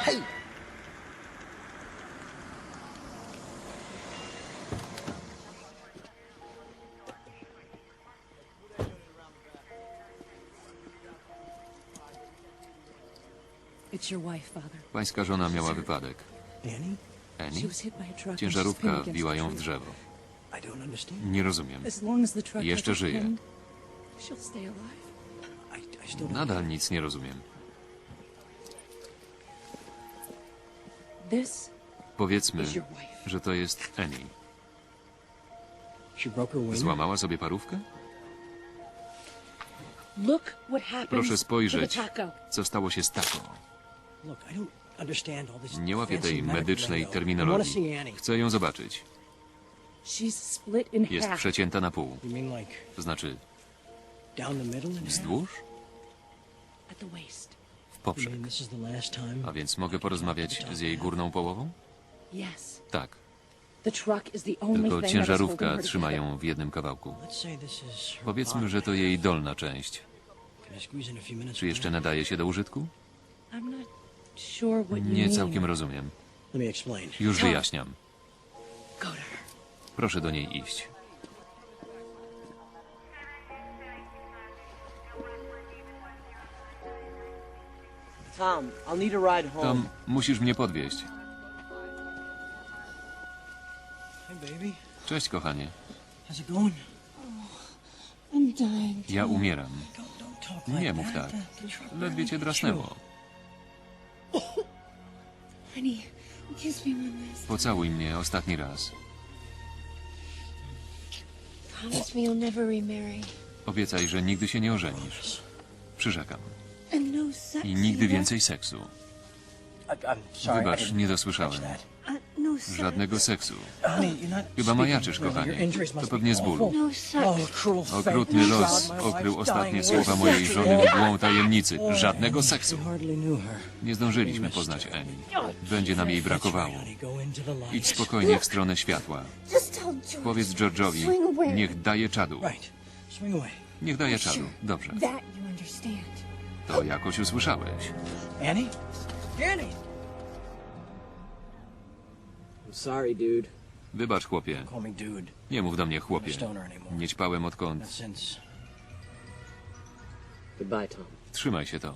Hey! It's your wife, father. Pańska żona miała wypadek. Annie? Ciężarówka wbiła ją w drzewo. I don't understand. Nie rozumiem. Jeszcze żyje. pinned, she'll stay alive. I, I still don't. Nadal nic nie rozumiem. Powiedzmy, że to jest Annie. Złamała sobie parówkę? Proszę spojrzeć, co stało się z taką. Nie łapię tej medycznej terminologii. Chcę ją zobaczyć. Jest przecięta na pół. Znaczy wzdłuż? Poprzek. A więc mogę porozmawiać z jej górną połową? Tak. Tylko ciężarówka trzyma ją w jednym kawałku. Powiedzmy, że to jej dolna część. Czy jeszcze nadaje się do użytku? Nie całkiem rozumiem. Już wyjaśniam. Proszę do niej iść. Tom, I'll need a ride home. Tom, musisz mnie podwieźć. Hey, baby. Cześć, kochanie. How's it going? I'm dying. Ja umieram. Don't, don't talk like Nie mów that. tak. Ledwie cię drasnęło. Honey, kiss me one last Pocałuj mnie ostatni raz. Promise me you'll never remarry. Obiecaj, że nigdy się nie ożenisz. Przyrzekam. And no sex. I nigdy więcej seksu. I, I'm sorry. I Wybacz, didn't nie catch dosłyszałem. that. Uh, no sex. Żadnego seksu. Honey, you're not Chyba majaczysz, kochanie. To pewnie z bólu. No. Oh. Okrutny los okrył ostatnie słowa mojej żony mgłą tajemnicy. Żadnego seksu. Nie zdążyliśmy poznać Annie. Będzie nam jej brakowało. Idź spokojnie w stronę światła. Powiedz George'owi, niech daje czadu. Niech daje czadu. Dobrze. To jakoś usłyszałeś. Annie? Annie! I'm sorry, dude. Wybacz, chłopie. Call me dude. Nie mów do mnie, chłopie. Nie ćpałem odkąd. Goodbye, Tom. Trzymaj się, Tom.